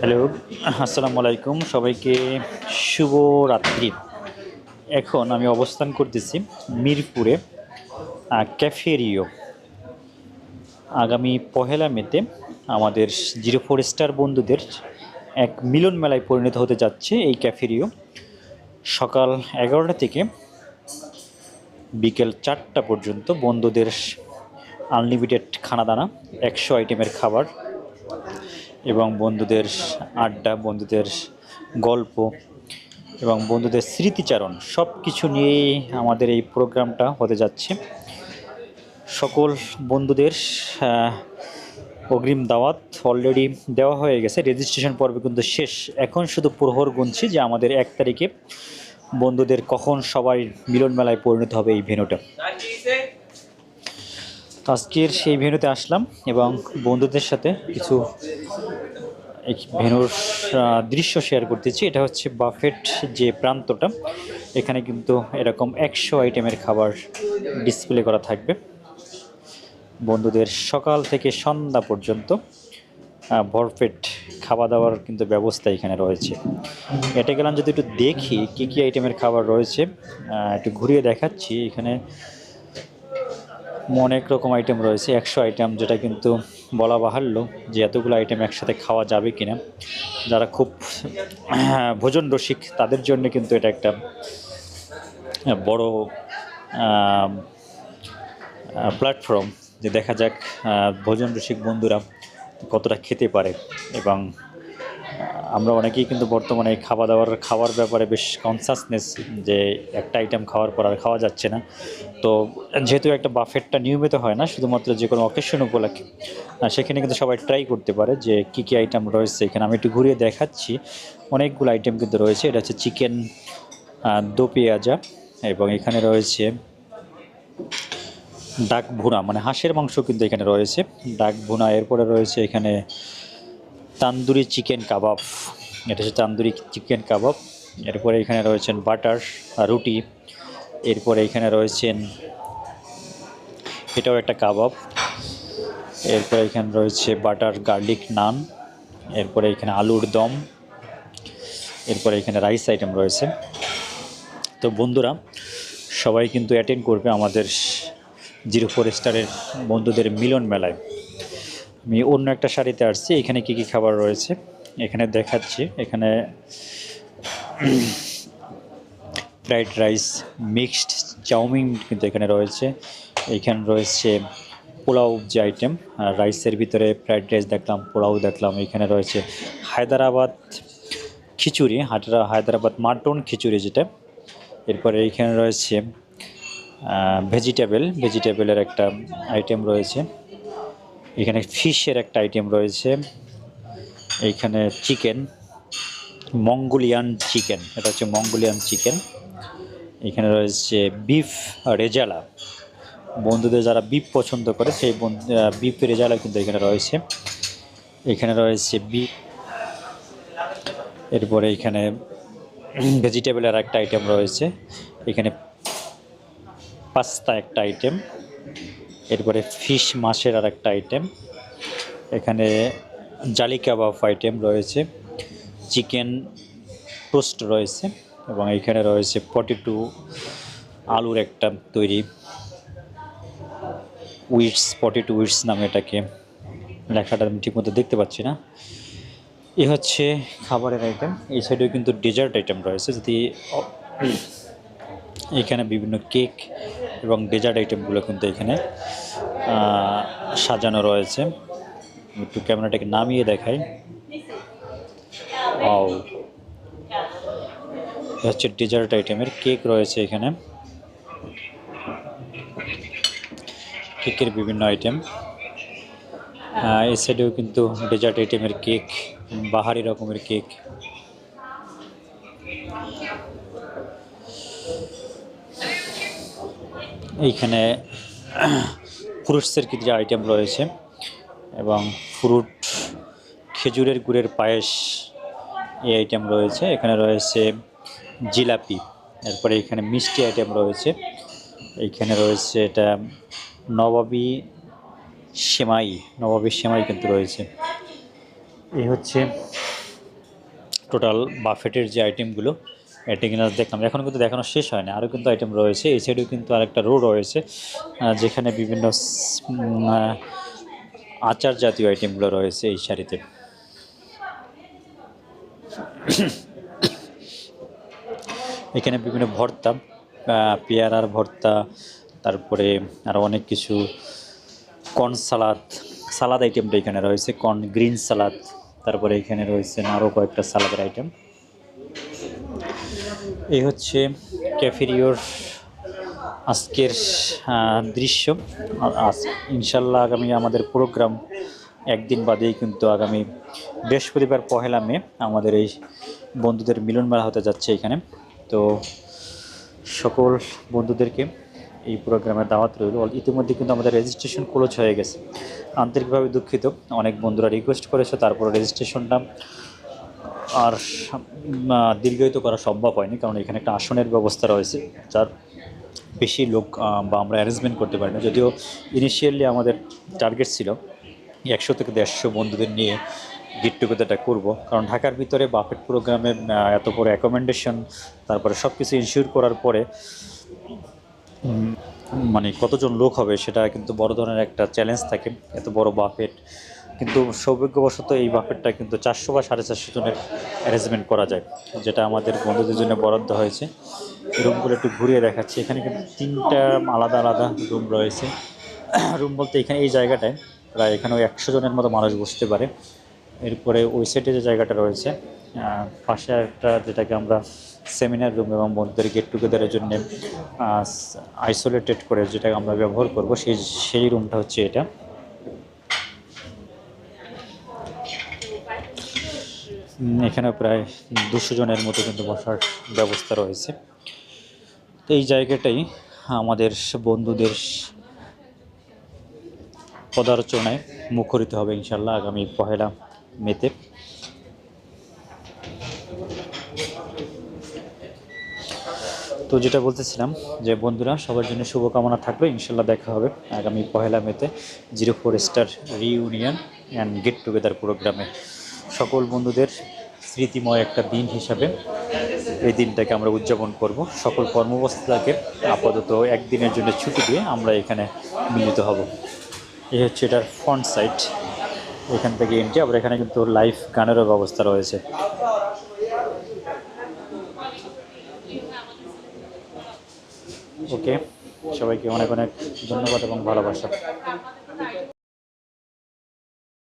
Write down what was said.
Hello, আসসালামু আলাইকুম। সবাইকে শুভ রাত্রি এখন আমি অবস্থান করতেছি মিরপুরে ক্যাফেরিও। আগামী পহেলা মেতে আমাদের জিরো ফোর স্টার বন্ধুদের এক মিলন মেলায় পরিণত হতে যাচ্ছে এই ক্যাফেরিও। সকাল এগারোটা থেকে বিকেল চারটা পর্যন্ত বন্ধুদের আনলিমিটেড খানাদানা, একশো আইটেমের খাবার এবং বন্ধুদের আড্ডা, বন্ধুদের গল্প এবং বন্ধুদের স্মৃতিচারণ সব কিছু নিয়েই আমাদের এই প্রোগ্রামটা হতে যাচ্ছে। সকল বন্ধুদের অগ্রিম দাওয়াত অলরেডি দেওয়া হয়ে গেছে। রেজিস্ট্রেশন পর্ব কিন্তু শেষ। এখন শুধু প্রহর গুনছি যে আমাদের এক তারিখে বন্ধুদের কখন সবাই মিলন মেলায় পরিণত হবে এই ভেনুটা তো আজকের সেই ভেনুতে আসলাম এবং বন্ধুদের সাথে কিছু ভেনুর দৃশ্য শেয়ার করতেছি। এটা হচ্ছে বাফেট যে প্রান্তটা এখানে কিন্তু এরকম একশো আইটেমের খাবার ডিসপ্লে করা থাকবে। বন্ধুদের সকাল থেকে সন্ধ্যা পর্যন্ত আহ, ভরপেট খাওয়া দাওয়ার কিন্তু ব্যবস্থা এখানে রয়েছে। এটা গেলাম যদি একটু দেখি কী কী আইটেমের খাবার রয়েছে একটু ঘুরিয়ে দেখাচ্ছি। এখানে অনেক রকম আইটেম রয়েছে একশো আইটেম যেটা কিন্তু বলা বাহাল্য যে এতগুলো আইটেম একসাথে খাওয়া যাবে কিনা। যারা খুব আহ, ভোজন রসিক তাদের জন্য কিন্তু এটা একটা বড় প্ল্যাটফর্ম যে দেখা যাক ভোজন রসিক বন্ধুরা কতটা খেতে পারে এবং আমরা অনেকেই কিন্তু বর্তমানে খাওয়া দাওয়ার খাওয়ার ব্যাপারে বেশ কনসাসনেস যে একটা আইটেম খাওয়ার পর আর খাওয়া যাচ্ছে না। তো যেহেতু একটা বাফেটটা নিয়মিত হয় না, শুধুমাত্র যে কোনো অকেশন উপলক্ষে সেখানে কিন্তু সবাই ট্রাই করতে পারে যে কী কী আইটেম রয়েছে এখানে। আমি একটু ঘুরিয়ে দেখাচ্ছি। অনেকগুলো আইটেম কিন্তু রয়েছে। এটা হচ্ছে চিকেন দো পেঁয়াজা এবং এখানে রয়েছে ডাক ভুনা মানে হাঁসের মাংস কিন্তু এখানে রয়েছে। ডাক ভুনা, এরপরে রয়েছে এখানে তান্দুরি চিকেন কাবাব। এটা হচ্ছে তান্দুরি চিকেন কাবাব। এরপরে এখানে রয়েছেন বাটার রুটি। এরপরে এখানে রয়েছেন, এটাও একটা কাবাব। এরপরে এখানে রয়েছে বাটার গার্লিক নান। এরপরে এখানে আলুর দম। এরপরে এখানে রাইস আইটেম রয়েছে। তো বন্ধুরা, সবাই কিন্তু অ্যাটেন্ড করবে আমাদের জিরো ফোর স্টারের বন্ধুদের মিলন মেলায়। আমি অন্য একটা শাড়িতে আসছি, এখানে কি কি খাবার রয়েছে? এখানে দেখাচ্ছি, এখানে ফ্রাইড রাইস, মিক্সড চাউমিন কিন্তু এখানে রয়েছে। এখানে রয়েছে পোলাও যে আইটেম রাইসের ভিতরে ফ্রাইড রাইস দেখলাম, পোলাও দেখলাম, এখানে রয়েছে হায়দ্রাবাদ খিচুড়ি, হায়দ্রা, হায়দ্রাবাদ মাটন খিচুড়ি যেটা। এরপরে এইখানে রয়েছে ভেজিটেবল, ভেজিটেবলের একটা আইটেম রয়েছে। এখানে ফিশের একটা আইটেম রয়েছে। এইখানে চিকেন, মঙ্গোলিয়ান চিকেন, এটা হচ্ছে মঙ্গোলিয়ান চিকেন। এখানে রয়েছে বিফ রেজালা। বন্ধুদের যারা বিফ পছন্দ করে, সেই বিফ রেজালা কিন্তু এখানে রয়েছে। এখানে রয়েছে বিফ এরপরে এখানে ভেজিটেবলের একটা আইটেম রয়েছে। এখানে পাস্তা একটা আইটেম এরপরে ফিশ মাছের আর একটা আইটেম এখানে জালি কাবাব আইটেম রয়েছে, চিকেন টোস্ট রয়েছে এবং এখানে রয়েছে পটেটো আলুর একটা তৈরি। উইটস পটেটো উইটস নামে এটাকে। লেখাটা আমি ঠিকমতো দেখতে পাচ্ছি না। এ হচ্ছে খাবারের আইটেম এই সাইডেও কিন্তু ডেজার্ট আইটেম রয়েছে। যদি এখানে বিভিন্ন কেক এবং ডেজার্ট আইটেমগুলো কিন্তু এখানে সাজানো রয়েছে। একটু ক্যামেরাটাকে নামিয়ে দেখাই। ও হচ্ছে ডেজার্ট আইটেমের কেক রয়েছে এখানে। কেকের বিভিন্ন আইটেম। এই সাইডেও কিন্তু ডেজার্ট আইটেমের কেক, বাহারি রকমের কেক। এইখানে ফ্রুটসের কিছু আইটেম রয়েছে এবং ফ্রুট খেজুরের গুড়ের পায়েস এই আইটেম রয়েছে। এখানে রয়েছে জিলাপি, এরপরে এখানে মিষ্টি আইটেম রয়েছে। এইখানে রয়েছে এটা নবাবী সেমাই নবাবী সেমাই কিন্তু রয়েছে। এই হচ্ছে টোটাল বাফেটের যে আইটেমগুলো এটিগিনাস দেখলাম। এখন কিন্তু দেখানো শেষ হয় না। আরও কিন্তু আইটেম রয়েছে। এই সাইডেও কিন্তু আরেকটা রো রয়েছে যেখানে বিভিন্ন আচার জাতীয় আইটেমগুলো রয়েছে এই শাড়িতে। এখানে বিভিন্ন ভর্তা পেয়ারার ভর্তা, তারপরে আরও অনেক কিছু কর্ন সালাদ সালাদ আইটেমটা এখানে রয়েছে। কর্ন গ্রিন সালাদ তারপরে এখানে রয়েছে আরও কয়েকটা সালাদের আইটেম এই হচ্ছে ক্যাফেরিওর আজকের দৃশ্য। আজ- ইনশাল্লাহ আগামী আমাদের প্রোগ্রাম একদিন বাদেই কিন্তু আগামী বৃহস্পতিবার পহেলা মে আমাদের এই বন্ধুদের মিলন মেলা হতে যাচ্ছে এখানে। তো সকল বন্ধুদেরকে এই প্রোগ্রামে দাওয়াত রইল। ইতিমধ্যে কিন্তু আমাদের রেজিস্ট্রেশন ক্লোজ হয়ে গেছে। আন্তরিকভাবে দুঃখিত। অনেক বন্ধুরা রিকোয়েস্ট করেছে, তারপর রেজিস্ট্রেশনটা আর দীর্ঘায়িত করা সম্ভব হয়নি, কারণ এখানে একটা আসনের ব্যবস্থা রয়েছে, যার বেশি লোক বা আমরা অ্যারেঞ্জমেন্ট করতে পারি না যদিও ইনিশিয়ালি আমাদের টার্গেট ছিল একশো থেকে দেড়শো বন্ধুদের নিয়ে গেট টুগেদারটা করব, কারণ ঢাকার ভিতরে বাফেট প্রোগ্রামে এত বড় অ্যাকোমেন্ডেশন তারপরে সব কিছু ইনশিওর করার পরে মানে কতজন লোক হবে সেটা কিন্তু বড় ধরনের একটা চ্যালেঞ্জ থাকে। এত বড় বাফেট কিন্তু সৌভাগ্যবশত এই বাফেটটা কিন্তু চারশো বা সাড়ে চারশো জনের অ্যারেঞ্জমেন্ট করা যায়, যেটা আমাদের বন্ধুদের জন্য বরাদ্দ হয়েছে। রুমগুলো একটু ঘুরিয়ে দেখাচ্ছি। এখানে কিন্তু তিনটা আলাদা আলাদা রুম রয়েছে। রুম বলতে এখানে এই জায়গাটায় প্রায় এখানে ওই একশো জনের মতো মানুষ বসতে পারে। এরপরে ওই সাইডে যে জায়গাটা রয়েছে পাশে একটা যেটাকে আমরা সেমিনার রুম এবং বন্ধুদের গেট টুগেদারের জন্য আইসোলেটেড করে যেটা আমরা ব্যবহার করব, সেই সেই রুমটা হচ্ছে এটা। এখানে প্রায় দুশো জনের মতো কিন্তু বসার ব্যবস্থা রয়েছে। তো এই জায়গাটাই আমাদের বন্ধুদের পদার্চনায় মুখরিত হবে ইনশাল্লাহ আগামী পহেলা মেতে। তো যেটা বলতেছিলাম যে, বন্ধুরা, সবার জন্য শুভকামনা থাকল ইনশাল্লাহ দেখা হবে আগামী পহেলা মেতে। Zero four star reunion and get together প্রোগ্রামে। সকল বন্ধুদের স্মৃতিময় একটা দিন হিসাবে এই দিনটাকে আমরা উদযাপন করব। সকল কর্মব্যস্ততাকে আপাতত একদিনের জন্য ছুটি দিয়ে আমরা এখানে মিলিত হব। এই হচ্ছে এটার ফ্রন্ট সাইড এখান থেকে এন্ট্রি আবার এখানে কিন্তু লাইভ গানেরও ব্যবস্থা রয়েছে। ওকে সবাইকে অনেক অনেক ধন্যবাদ এবং ভালোবাসা।